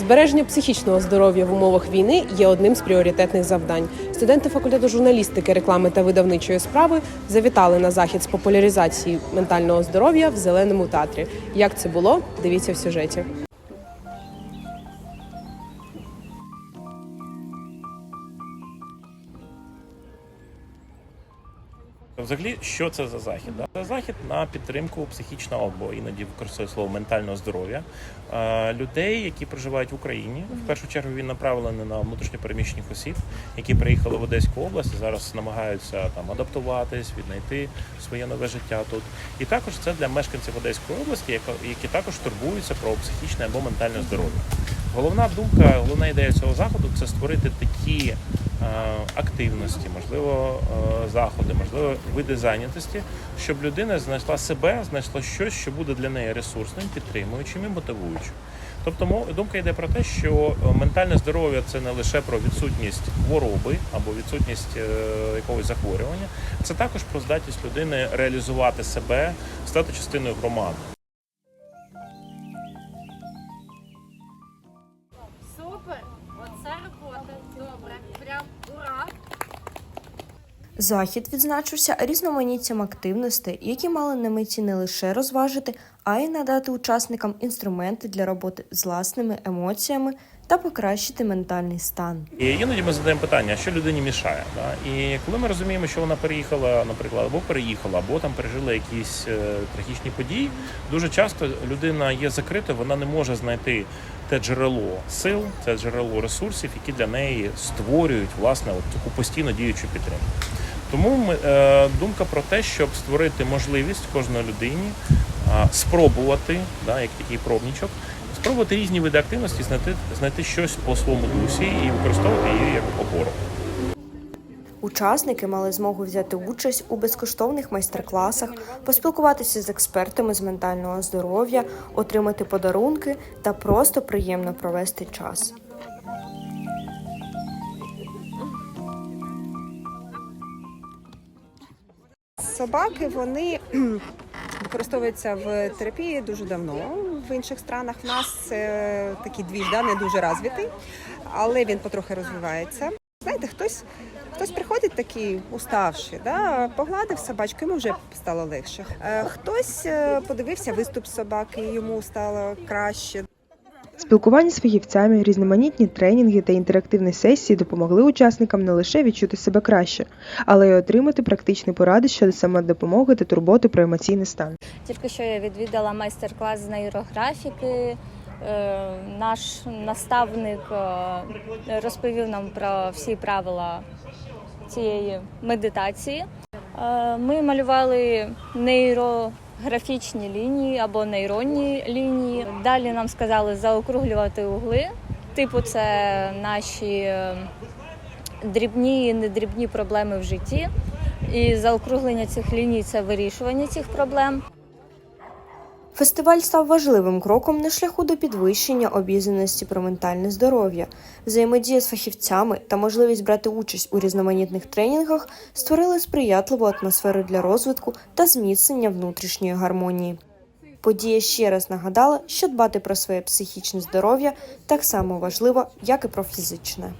Збереження психічного здоров'я в умовах війни є одним з пріоритетних завдань. Студенти факультету журналістики, реклами та видавничої справи завітали на захід з популяризації ментального здоров'я в зеленому театрі. Як це було? Дивіться в сюжеті. Взагалі, що це за захід? Це захід на підтримку психічного або іноді використовує слово ментального здоров'я е, людей, які проживають в Україні. В першу чергу він направлений на внутрішньопереміщених осіб, які приїхали в Одеську область і зараз намагаються там адаптуватись, віднайти своє нове життя тут. І також це для мешканців Одеської області, які також турбуються про психічне або ментальне здоров'я. Головна думка, головна ідея цього заходу це створити такі активності, можливо, е, заходи, можливо, види зайнятості, щоб людина знайшла себе, знайшла щось, що буде для неї ресурсним, підтримуючим і мотивуючим. Тобто думка йде про те, що е, ментальне здоров'я це не лише про відсутність хвороби або відсутність е, якогось захворювання, це також про здатність людини реалізувати себе, стати частиною громади. Захід відзначився різноманіттям активностей, які мали на меті не лише розважити, а й надати учасникам інструменти для роботи з власними емоціями та покращити ментальний стан. І іноді ми задаємо питання, що людині мішає. Да? І коли ми розуміємо, що вона переїхала, наприклад, або переїхала, або там пережила якісь е, трагічні події, дуже часто людина є закритою, вона не може знайти те джерело сил, це джерело ресурсів, які для неї створюють власне от таку постійно діючу підтримку. Тому ми, е, думка про те, щоб створити можливість кожної людині е, спробувати, да, як такий пробнічок, спробувати різні види активності, знайти, знайти щось по своєму дусі і використовувати її як опору. Учасники мали змогу взяти участь у безкоштовних майстер-класах, поспілкуватися з експертами з ментального здоров'я, отримати подарунки та просто приємно провести час. Собаки вони використовуються в терапії дуже давно. В інших странах в нас е, такий двіж да, не дуже розвитий, але він потрохи розвивається. Знаєте, хтось, хтось приходить такий уставший, да, погладив собачку, йому вже стало легше. Е, Хтось е, подивився виступ собаки, йому стало краще. Спілкування з фахівцями, різноманітні тренінги та інтерактивні сесії допомогли учасникам не лише відчути себе краще, але й отримати практичні поради щодо самодопомоги та турботи про емоційний стан. Тільки що я відвідала майстер-клас з нейрографіки. Е, Наш наставник е, розповів нам про всі правила цієї медитації. Е, Ми малювали нейрографічні лінії або нейронні лінії. Далі нам сказали заокруглювати угли. Типу, це наші е, дрібні і недрібні проблеми в житті. І заокруглення цих ліній це вирішування цих проблем. Фестиваль став важливим кроком на шляху до підвищення обізнаності про ментальне здоров'я. Взаємодія з фахівцями та можливість брати участь у різноманітних тренінгах створили сприятливу атмосферу для розвитку та зміцнення внутрішньої гармонії. Подія ще раз нагадала, що дбати про своє психічне здоров'я так само важливо, як і про фізичне.